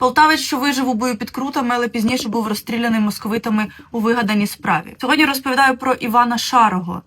Полтавець, що вижив у бою під крутами, але пізніше був розстріляний московитами у вигаданій справі. Сьогодні розповідаю про Івана Шарого,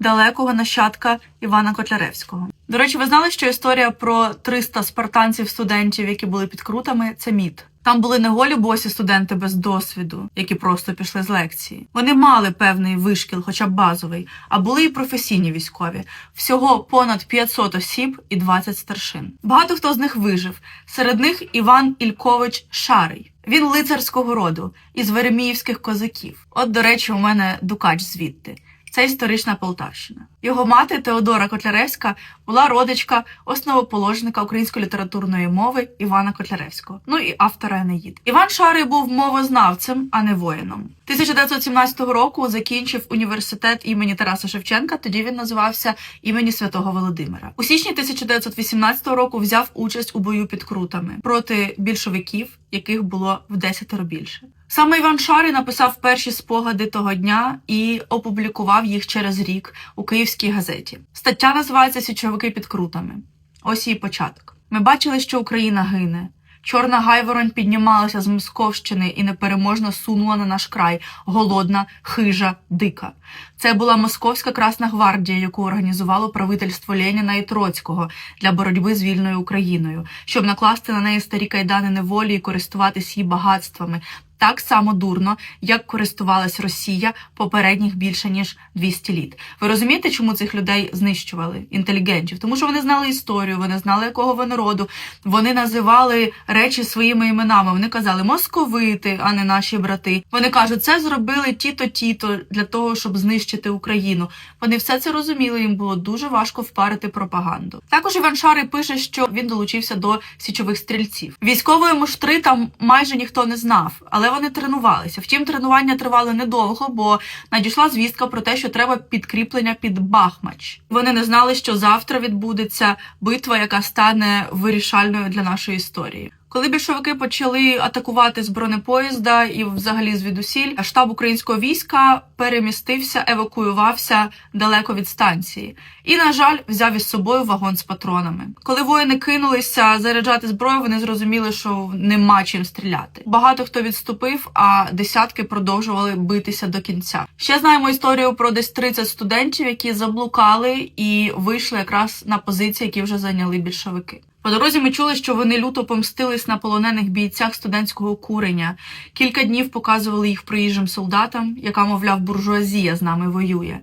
далекого нащадка Івана Котляревського. До речі, ви знали, що історія про 300 спартанців-студентів, які були під крутами, це міт. Там були не голі босі студенти без досвіду, які просто пішли з лекції. Вони мали певний вишкіл, хоча б базовий, а були і професійні військові. Всього понад 500 осіб і 20 старшин. Багато хто з них вижив. Серед них Іван Ількович Шарий. Він лицарського роду із Вереміївських козаків. От, до речі, у мене дукач звідти. Це історична Полтавщина. Його мати Теодора Котляревська була родичка основоположника української літературної мови Івана Котляревського, ну і автора Енеїд. Іван Шарий був мовознавцем, а не воїном. 1917 року закінчив університет імені Тараса Шевченка. Тоді він називався імені Святого Володимира. У січні 1918 року взяв участь у бою під крутами проти більшовиків, яких було в десятеро більше. Саме Іван Шарий написав перші спогади того дня і опублікував їх через рік у Київській газеті. Стаття називається Січовики під крутами. Ось її початок. Ми бачили, що Україна гине. Чорна гайворонь піднімалася з Московщини і непереможно сунула на наш край, голодна, хижа, дика. Це була Московська Красна гвардія, яку організувало правительство Леніна і Троцького для боротьби з вільною Україною, щоб накласти на неї старі кайдани неволі і користуватись її багатствами. Так само дурно, як користувалась Росія попередніх більше ніж 200 літ. Ви розумієте, чому цих людей знищували інтелігентів? Тому що вони знали історію, вони знали, якого вони роду. Вони називали речі своїми іменами. Вони казали московити, а не наші брати. Вони кажуть, це зробили тіто тіто для того, щоб знищити Україну. Вони все це розуміли. Їм було дуже важко впарити пропаганду. Також Іван Шарий пише, що він долучився до січових стрільців. Військової муштри там майже ніхто не знав, але вони тренувалися. Втім, тренування тривали недовго, бо надійшла звістка про те, що треба підкріплення під Бахмач. Вони не знали, що завтра відбудеться битва, яка стане вирішальною для нашої історії. Коли більшовики почали атакувати з бронепоїзда і взагалі звідусіль, штаб українського війська перемістився, евакуювався далеко від станції. І, на жаль, взяв із собою вагон з патронами. Коли воїни кинулися заряджати зброю, вони зрозуміли, що нема чим стріляти. Багато хто відступив, а десятки продовжували битися до кінця. Ще знаємо історію про десь 30 студентів, які заблукали і вийшли якраз на позиції, які вже зайняли більшовики. По дорозі ми чули, що вони люто помстились на полонених бійцях студентського курення. Кілька днів показували їх приїжджим солдатам, яка, мовляв, буржуазія з нами воює.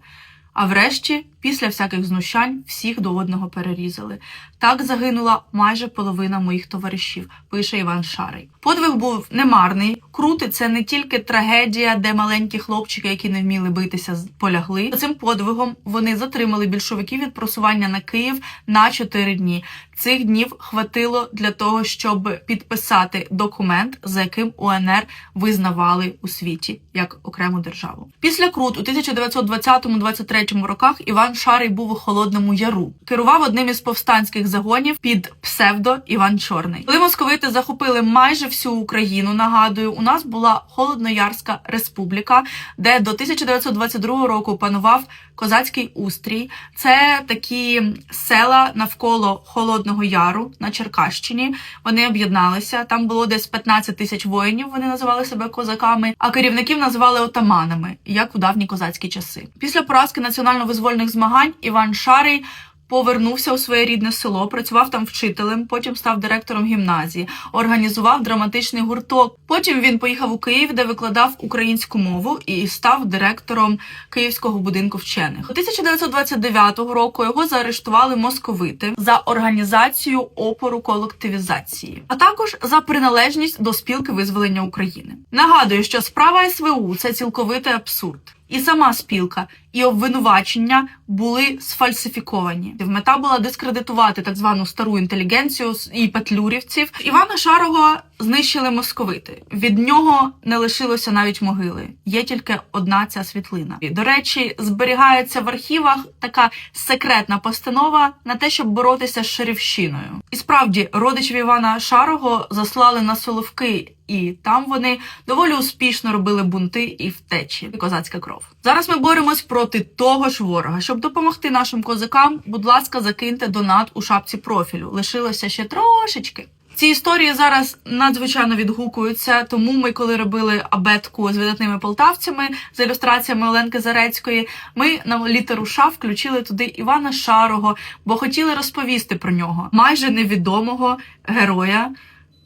А врешті, після всяких знущань, всіх до одного перерізали. Так загинула майже половина моїх товаришів, пише Іван Шарий. Подвиг був немарний. Крути це не тільки трагедія, де маленькі хлопчики, які не вміли битися, полягли. Цим подвигом вони затримали більшовиків від просування на Київ на 4 дні. Цих днів хватило для того, щоб підписати документ, за яким УНР визнавали у світі як окрему державу. Після Крут у 1920-23 роках Іван Шарий був у Холодному Яру. Керував одним із повстанських загонів під псевдо Іван Чорний. Коли московити захопили майже всю Україну, нагадую, у нас була Холодноярська республіка, де до 1922 року панував козацький устрій. Це такі села навколо Холодного Яру на Черкащині. Вони об'єдналися. Там було десь 15 тисяч воїнів. Вони називали себе козаками, а керівників називали отаманами, як у давні козацькі часи. Після поразки національно-визвольних змагань Іван Шарий. Повернувся у своє рідне село, працював там вчителем, потім став директором гімназії, організував драматичний гурток. Потім він поїхав у Київ, де викладав українську мову і став директором Київського будинку вчених. У 1929 року його заарештували московити за організацію опору колективізації, а також за приналежність до спілки визволення України. Нагадую, що справа СВУ це цілковитий абсурд. І сама спілка, і обвинувачення були сфальсифіковані. Мета була дискредитувати так звану стару інтелігенцію і петлюрівців. Івана Шарого знищили московити. Від нього не лишилося навіть могили. Є тільки одна ця світлина. І, До речі, зберігається в архівах така секретна постанова на те, щоб боротися з шерівщиною. І справді родичів Івана Шарого заслали на Соловки. І там вони доволі успішно робили бунти і втечі, козацька кров. Зараз ми боремось проти того ж ворога. Щоб допомогти нашим козакам, будь ласка, закиньте донат у шапці профілю. Лишилося ще трошечки. Ці історії зараз надзвичайно відгукуються, тому ми, коли робили абетку з видатними полтавцями з ілюстраціями Оленки Зарецької, ми на літеру Ш включили туди Івана Шарого, бо хотіли розповісти про нього, майже невідомого героя,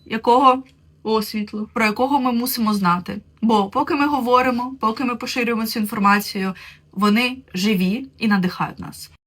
якого о про якого ми мусимо знати. Бо поки ми говоримо, поки ми поширюємо цю інформацію, вони живі і надихають нас.